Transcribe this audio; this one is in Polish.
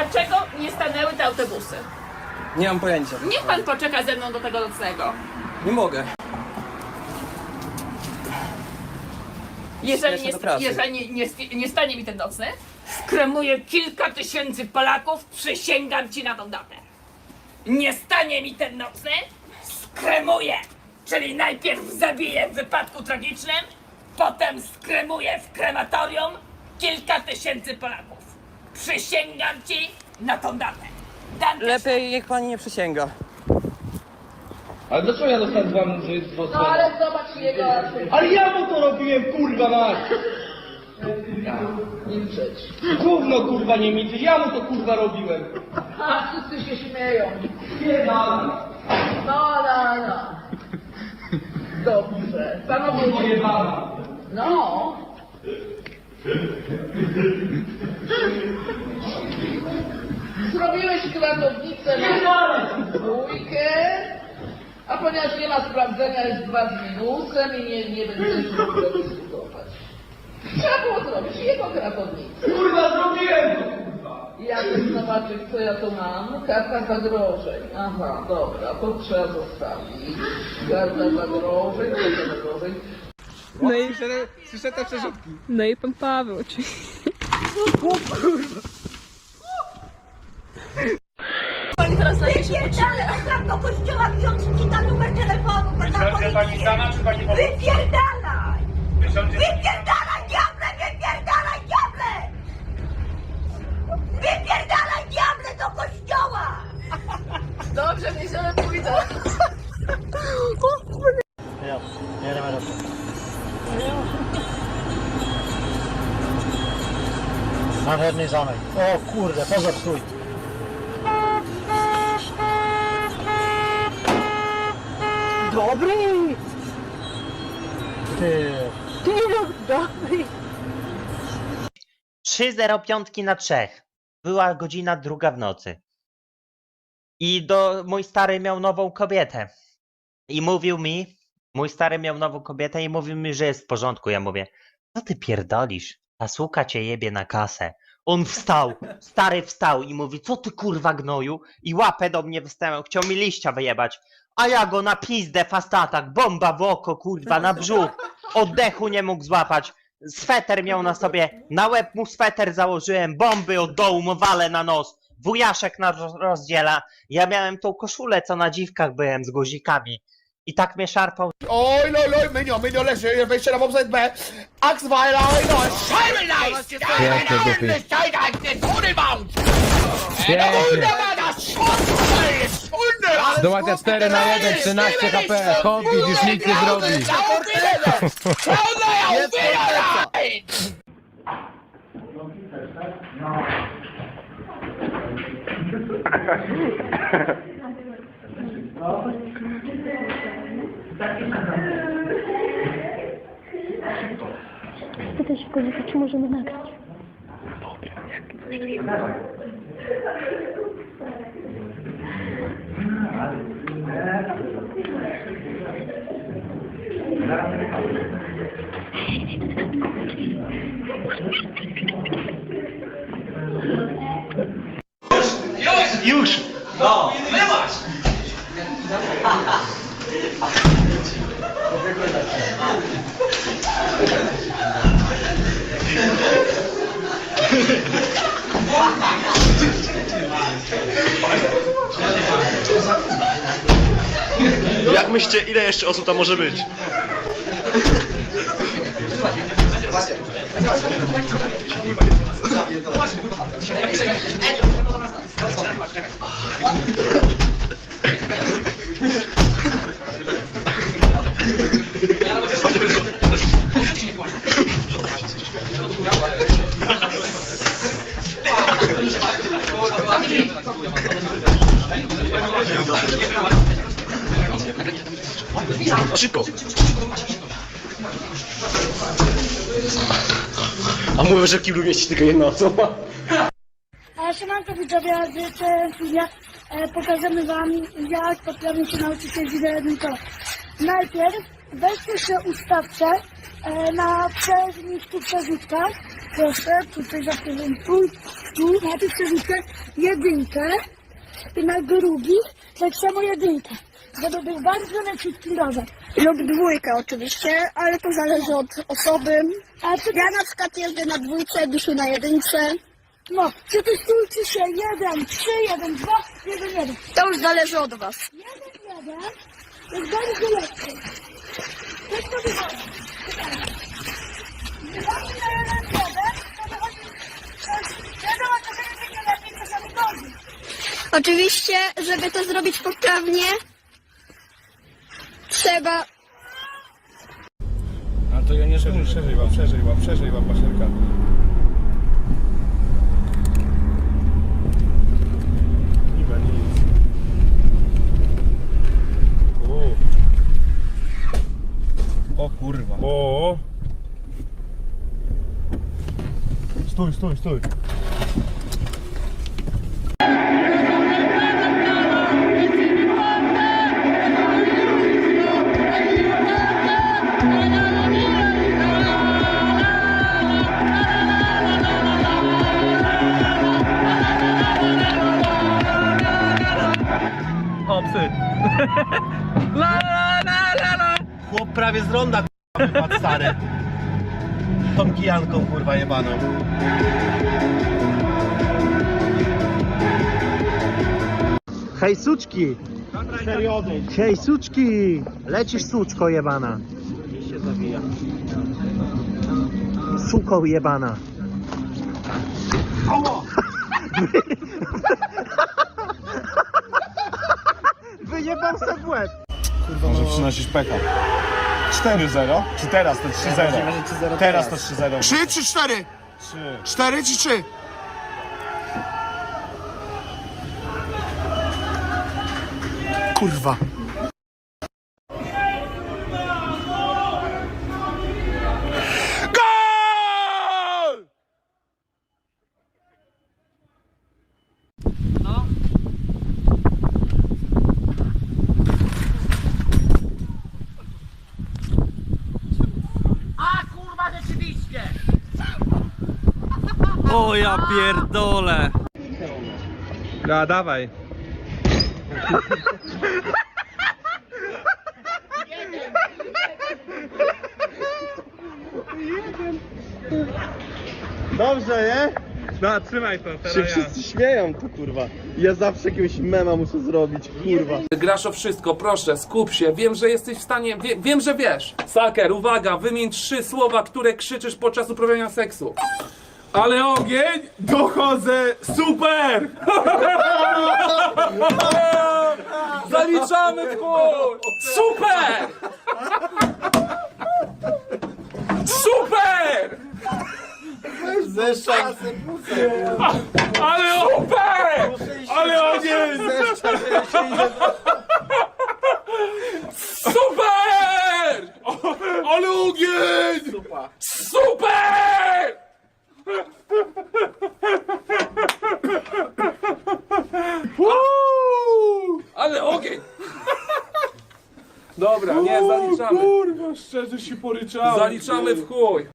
Dlaczego nie stanęły te autobusy? Nie mam pojęcia. Niech pan poczeka ze mną do tego nocnego. Nie mogę. Jeżeli, nie, do pracy. jeżeli nie, nie, nie stanie mi ten nocny, skremuję kilka tysięcy Polaków, przysięgam ci na tą datę. Nie stanie mi ten nocny, skremuję. Czyli najpierw zabiję w wypadku tragicznym, potem skremuję w krematorium kilka tysięcy Polaków. Przysięgam ci na tą datę. Dam Lepiej niech pani nie przysięga. Ale dlaczego ja dostałem dwa was? No ale zobacz jego... Ale ja mu to robiłem, kurwa mać! Gówno kurwa nie miczy, ja mu to kurwa robiłem. A wszyscy się śmieją. Nie No, no, no. Dobrze. Panowie, Jebana. no. Zrobiłeś kratownicę na dwójkę, a ponieważ nie ma sprawdzenia, jest dwa z minusem i nie, nie będziemy dyskutować. Trzeba było zrobić jego kratownicę. Kurwa zrobiłem to kurwa. Ja chcę zobaczyć, co ja tu mam. Karta zagrożeń. Aha, dobra, to trzeba zostawić. Karta zagrożeń, karta zagrożeń. No i słyszę te przerzutki. No i pan Paweł oczywiście. Pani teraz na się Wypierdalaj tam do kościoła, ksiądz ci da numer telefonu, pana pani sama, czy pani pomoże? Wypierdalaj! Następny zamek. O kurde, pozor stój. Dobry! Ty. Ty no dobry! 3.05 na 3. Była godzina druga w nocy. I do, mój stary miał nową kobietę. I mówił mi, mój stary miał nową kobietę i mówił mi, że jest w porządku. Ja mówię, co ty pierdolisz? Ta słuka cię jebie na kasę. On wstał, stary wstał i mówi, co ty kurwa gnoju? I łapę do mnie wystawiał, chciał mi liścia wyjebać. A ja go na pizdę fast attack, bomba w oko, kurwa, na brzuch. Oddechu nie mógł złapać. Sweter miał na sobie, na łeb mu sweter założyłem, bomby od dołu mu walę na nos. Wujaszek nas roz- rozdziela. Ja miałem tą koszulę, co na dziwkach byłem z guzikami. I tak mnie szarpał Oj, loj, loj, mynio, mynio leży, wejście na bobsled B. Axweiler, oj, no, Scheibenleist! Pięknie, Dupi. Pięknie. Zdołacia 4 na 1, 13 HP. Hobbit już nic nie zrobi. Pytaj się kobieta, czy możemy nagrać. Już! No! Byłaś! Jak myślicie, ile jeszcze osób tam może być? A mówię, że w kiblu mieści tylko jedna osoba. A siemanko widzowie, wiecie, ja e, pokażemy wam jak potrafię się nauczyć jeździć na jednym. Najpierw weźcie się ustawcie e, na przeźniczku przerzutkach Proszę, tutaj zaprezentuj tu na tych przerzutach jedynkę i na drugich tak samo jedynkę. Żeby był bardzo leciutki rower. Lub dwójkę oczywiście, ale to zależy od osoby. Ja na przykład jeżdżę na dwójce, Dusiu na jedynce. No, przetestujcie się jeden, trzy, jeden, dwa, jeden, jeden. To już zależy od was. Jeden, jeden jest bardzo lekki. Jak to wygląda? Wychodzi na jeden, jeden, to wychodzi... to Wiadomo, czasami będzie lepiej, czasami gorzej. Oczywiście, żeby to zrobić poprawnie, trzeba A to ja nie szerzej, szerzej łap, szerzej łap, szerzej łap, paszerka. Nic. O. o kurwa. O. Stój, stój, stój. O, psy. La la la la la. Chłop prawie z ronda k***a wypadł stary. Tą kijanką kurwa jebaną. Hej suczki! Hej suczki! Lecisz suczko jebana. Suko jebana. Wyjebał se w łeb. Może przynosisz pecha. 4-0? Czy teraz to 3-0? Teraz to 3-0. 3 czy 4? 3. 4 czy 3? Kurwa. Gol! A kurwa rzeczywiście! O ja pierdolę. Da, dawaj. Dobrze, nie? Da, trzymaj to, teraz Się ja. wszyscy śmieją tu kurwa. Ja zawsze jakiegoś mema muszę zrobić, kurwa. Grasz o wszystko, proszę, skup się. Wiem, że jesteś w stanie. Wie, wiem, że wiesz. Saker, uwaga, wymień trzy słowa, które krzyczysz podczas uprawiania seksu. Ale ogień! Dochodzę! Super! Zaliczamy chuj! Super! Super! Ale super! Ale ogień! Super! Ale ogień! Super! Uuu! Ale ogień! Dobra, nie, zaliczamy. Kurwa, szczerze się poryczałem. Zaliczamy w chuj.